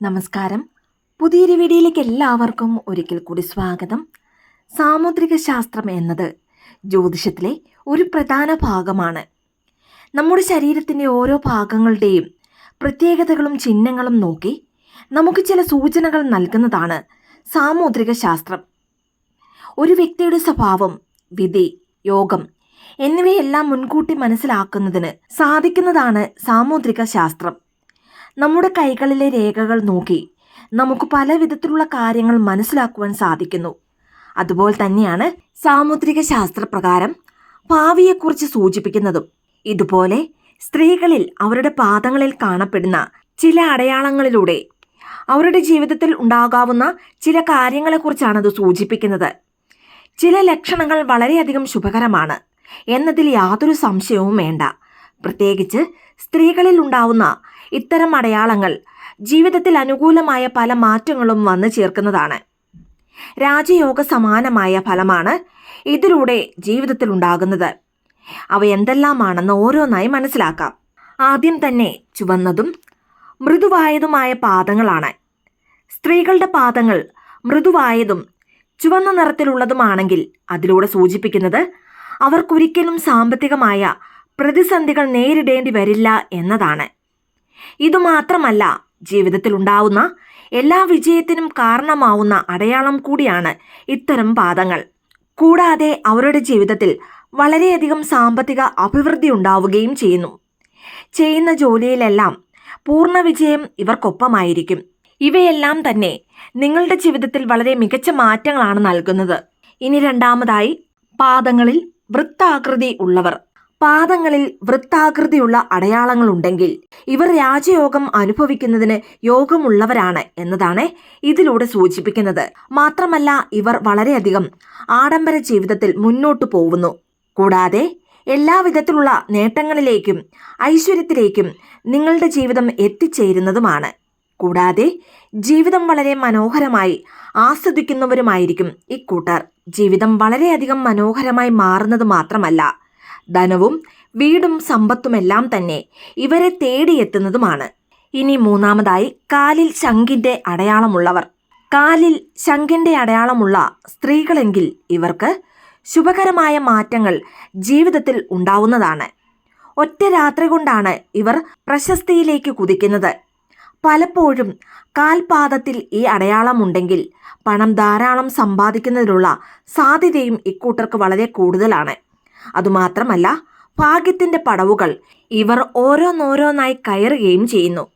നമസ്കാരം. പുതിയൊരു വീഡിയോയിലേക്ക് എല്ലാവർക്കും ഒരിക്കൽ കൂടി സ്വാഗതം. സാമുദ്രിക ശാസ്ത്രം എന്നത് ജ്യോതിഷത്തിലെ ഒരു പ്രധാന ഭാഗമാണ്. നമ്മുടെ ശരീരത്തിന്റെ ഓരോ ഭാഗങ്ങളുടെയും പ്രത്യേകതകളും ചിഹ്നങ്ങളും നോക്കി നമുക്ക് ചില സൂചനകൾ നൽകുന്നതാണ് സാമുദ്രിക ശാസ്ത്രം. ഒരു വ്യക്തിയുടെ സ്വഭാവം വിധി യോഗം എന്നിവയെല്ലാം മുൻകൂട്ടി മനസ്സിലാക്കുന്നതിന് സാധിക്കുന്നതാണ് സാമുദ്രിക ശാസ്ത്രം. നമ്മുടെ കൈകളിലെ രേഖകൾ നോക്കി നമുക്ക് പല വിധത്തിലുള്ള കാര്യങ്ങൾ മനസ്സിലാക്കുവാൻ സാധിക്കുന്നു. അതുപോലെ തന്നെയാണ് സാമുദ്രിക ശാസ്ത്രപ്രകാരം ഭാവിയെക്കുറിച്ച് സൂചിപ്പിക്കുന്നതും. ഇതുപോലെ സ്ത്രീകളിൽ അവരുടെ പാദങ്ങളിൽ കാണപ്പെടുന്ന ചില അടയാളങ്ങളിലൂടെ അവരുടെ ജീവിതത്തിൽ ഉണ്ടാകാവുന്ന ചില കാര്യങ്ങളെക്കുറിച്ചാണ് അത് സൂചിപ്പിക്കുന്നത്. ചില ലക്ഷണങ്ങൾ വളരെയധികം ശുഭകരമാണ് എന്നതിൽ യാതൊരു സംശയവും വേണ്ട. പ്രത്യേകിച്ച് സ്ത്രീകളിൽ ഉണ്ടാവുന്ന ഇത്തരം അടയാളങ്ങൾ ജീവിതത്തിൽ അനുകൂലമായ പല മാറ്റങ്ങളും വന്നു ചേർക്കുന്നതാണ്. രാജയോഗ സമാനമായ ഫലമാണ് ഇതിലൂടെ ജീവിതത്തിൽ ഉണ്ടാകുന്നത്. അവ എന്തെല്ലാമാണെന്ന് ഓരോന്നായി മനസ്സിലാക്കാം. ആദ്യം തന്നെ ചുവന്നതും മൃദുവായതുമായ പാദങ്ങളാണ്. സ്ത്രീകളുടെ പാദങ്ങൾ മൃദുവായതും ചുവന്ന നിറത്തിലുള്ളതുമാണെങ്കിൽ അതിലൂടെ സൂചിപ്പിക്കുന്നത് അവർക്കൊരിക്കലും സാമ്പത്തികമായ പ്രതിസന്ധികൾ നേരിടേണ്ടി വരില്ല എന്നതാണ്. ഇതുമാത്രമല്ല ജീവിതത്തിൽ ഉണ്ടാവുന്ന എല്ലാ വിജയത്തിനും കാരണമാവുന്ന അടയാളം കൂടിയാണ് ഇത്തരം പാദങ്ങൾ. കൂടാതെ അവരുടെ ജീവിതത്തിൽ വളരെയധികം സാമ്പത്തിക അഭിവൃദ്ധി ഉണ്ടാവുകയും ചെയ്യുന്നു. ചെയ്യുന്ന ജോലിയിലെല്ലാം പൂർണ വിജയം ഇവർക്കൊപ്പമായിരിക്കും. ഇവയെല്ലാം തന്നെ നിങ്ങളുടെ ജീവിതത്തിൽ വളരെ മികച്ച മാറ്റങ്ങളാണ് നൽകുന്നത്. ഇനി രണ്ടാമതായി പാദങ്ങളിൽ വൃത്താകൃതി ഉള്ളവർ. പാദങ്ങളിൽ വൃത്താകൃതിയുള്ള അടയാളങ്ങളുണ്ടെങ്കിൽ ഇവർ രാജയോഗം അനുഭവിക്കുന്നതിന് യോഗമുള്ളവരാണ് എന്നതാണ് ഇതിലൂടെ സൂചിപ്പിക്കുന്നത്. മാത്രമല്ല ഇവർ വളരെയധികം ആഡംബര ജീവിതത്തിൽ മുന്നോട്ടു പോകുന്നു. കൂടാതെ എല്ലാവിധത്തിലുള്ള നേട്ടങ്ങളിലേക്കും ഐശ്വര്യത്തിലേക്കും നിങ്ങളുടെ ജീവിതം എത്തിച്ചേരുന്നതുമാണ്. കൂടാതെ ജീവിതം വളരെ മനോഹരമായി ആസ്വദിക്കുന്നവരുമായിരിക്കും ഇക്കൂട്ടർ ജീവിതം വളരെയധികം മനോഹരമായി മാറുന്നത് മാത്രമല്ല ധനവും വീടും സമ്പത്തുമെല്ലാം തന്നെ ഇവരെ തേടിയെത്തുന്നതുമാണ്. ഇനി മൂന്നാമതായി കാലിൽ ശങ്കിന്റെ അടയാളമുള്ളവർ. കാലിൽ ശങ്കിന്റെ അടയാളമുള്ള സ്ത്രീകളെങ്കിൽ ഇവർക്ക് ശുഭകരമായ മാറ്റങ്ങൾ ജീവിതത്തിൽ ഉണ്ടാവുന്നതാണ്. ഒറ്റ രാത്രി കൊണ്ടാണ് ഇവർ പ്രശസ്തിയിലേക്ക് കുതിക്കുന്നത്. പലപ്പോഴും കാൽപാദത്തിൽ ഈ അടയാളമുണ്ടെങ്കിൽ പണം ധാരാളം സമ്പാദിക്കുന്നതിനുള്ള സാധ്യതയും ഇക്കൂട്ടർക്ക് വളരെ കൂടുതലാണ്. അതുമാത്രമല്ല ഭാഗ്യത്തിന്റെ പടവുകൾ ഇവർ ഓരോന്നോരോന്നായി കയറുകയും ചെയ്യുന്നു.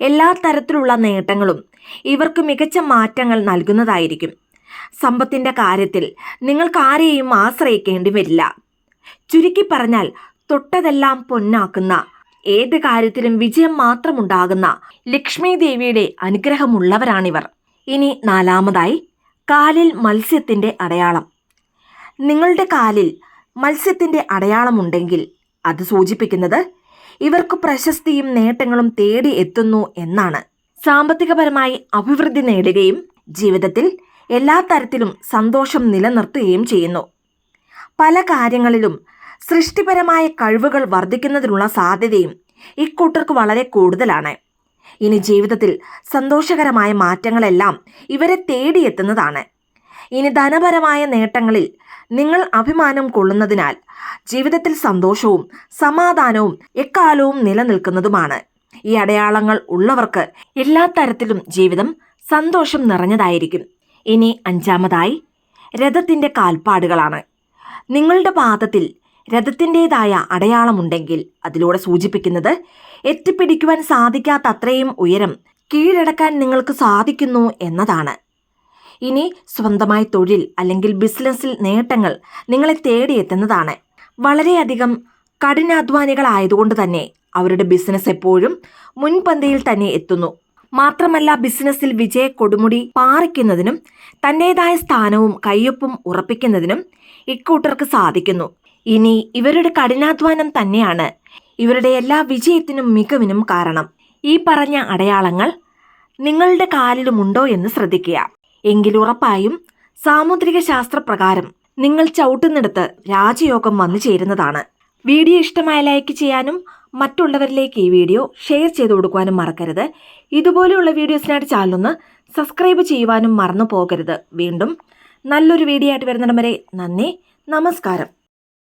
എല്ലാ തരത്തിലുള്ള നേട്ടങ്ങളും ഇവർക്ക് മികച്ച മാറ്റങ്ങൾ നൽകുന്നതായിരിക്കും. സമ്പത്തിന്റെ കാര്യത്തിൽ നിങ്ങൾക്ക് ആരെയും ആശ്രയിക്കേണ്ടി വരില്ല. ചുരുക്കി പറഞ്ഞാൽ തൊട്ടതെല്ലാം പൊന്നാക്കുന്ന ഏത് കാര്യത്തിലും വിജയം മാത്രമുണ്ടാകുന്ന ലക്ഷ്മി ദേവിയുടെ അനുഗ്രഹമുള്ളവരാണിവർ. ഇനി നാലാമതായി കാലിൽ മത്സ്യത്തിന്റെ അടയാളം. നിങ്ങളുടെ കാലിൽ മത്സ്യത്തിന്റെ അടയാളമുണ്ടെങ്കിൽ അത് സൂചിപ്പിക്കുന്നത് ഇവർക്ക് പ്രശസ്തിയും നേട്ടങ്ങളും തേടി എത്തുന്നു എന്നാണ്. സാമ്പത്തികപരമായി അഭിവൃദ്ധി നേടുകയും ജീവിതത്തിൽ എല്ലാ തരത്തിലും സന്തോഷം നിലനിർത്തുകയും ചെയ്യുന്നു. പല കാര്യങ്ങളിലും സൃഷ്ടിപരമായ കഴിവുകൾ വർദ്ധിക്കുന്നതിനുള്ള സാധ്യതയും ഇക്കൂട്ടർക്ക് വളരെ കൂടുതലാണ്. ഇനി ജീവിതത്തിൽ സന്തോഷകരമായ മാറ്റങ്ങളെല്ലാം ഇവരെ തേടിയെത്തുന്നതാണ്. ഇനി ധനപരമായ നേട്ടങ്ങളിൽ നിങ്ങൾ അഭിമാനം കൊള്ളുന്നതിനാൽ ജീവിതത്തിൽ സന്തോഷവും സമാധാനവും എക്കാലവും നിലനിൽക്കുന്നതുമാണ്. ഈ അടയാളങ്ങൾ ഉള്ളവർക്ക് എല്ലാ തരത്തിലും ജീവിതം സന്തോഷം നിറഞ്ഞതായിരിക്കും. ഇനി അഞ്ചാമതായി രഥത്തിന്റെ കാൽപ്പാടുകളാണ്. നിങ്ങളുടെ പാദത്തിൽ രഥത്തിന്റെതായ അടയാളമുണ്ടെങ്കിൽ അതിലൂടെ സൂചിപ്പിക്കുന്നത് എത്തിപ്പിടിക്കുവാൻ സാധിക്കാത്തത്രയും ഉയരം കീഴടക്കാൻ നിങ്ങൾക്ക് സാധിക്കുന്നു എന്നതാണ്. ഇനി സ്വന്തമായി തൊഴിൽ അല്ലെങ്കിൽ ബിസിനസ്സിൽ നേട്ടങ്ങൾ നിങ്ങളെ തേടിയെത്തുന്നതാണ്. വളരെയധികം കഠിനാധ്വാനികളായതുകൊണ്ട് തന്നെ അവരുടെ ബിസിനസ് എപ്പോഴും മുൻപന്തിയിൽ തന്നെ എത്തുന്നു. മാത്രമല്ല ബിസിനസ്സിൽ വിജയ കൊടുമുടി പാറിക്കുന്നതിനും തന്റേതായ സ്ഥാനവും കയ്യൊപ്പും ഉറപ്പിക്കുന്നതിനും ഇക്കൂട്ടർക്ക് സാധിക്കുന്നു. ഇനി ഇവരുടെ കഠിനാധ്വാനം തന്നെയാണ് ഇവരുടെ എല്ലാ വിജയത്തിനും മികവിനും കാരണം. ഈ പറഞ്ഞ അടയാളങ്ങൾ നിങ്ങളുടെ കാലിലുമുണ്ടോ എന്ന് ശ്രദ്ധിക്കുക. എങ്കിൽ ഉറപ്പായും സാമുദ്രിക ശാസ്ത്രപ്രകാരം നിങ്ങൾ ചവിട്ടുന്നിടത്ത് രാജയോഗം വന്നു ചേരുന്നതാണ്. വീഡിയോ ഇഷ്ടമായ ലൈക്ക് ചെയ്യാനും മറ്റുള്ളവരിലേക്ക് ഈ വീഡിയോ ഷെയർ ചെയ്തു കൊടുക്കുവാനും മറക്കരുത്. ഇതുപോലെയുള്ള വീഡിയോസിനായിട്ട് ചാനലൊന്ന് സബ്സ്ക്രൈബ് ചെയ്യുവാനും മറന്നു പോകരുത്. വീണ്ടും നല്ലൊരു വീഡിയോ ആയിട്ട് വരുന്നിടം വരെ നന്ദി നമസ്കാരം.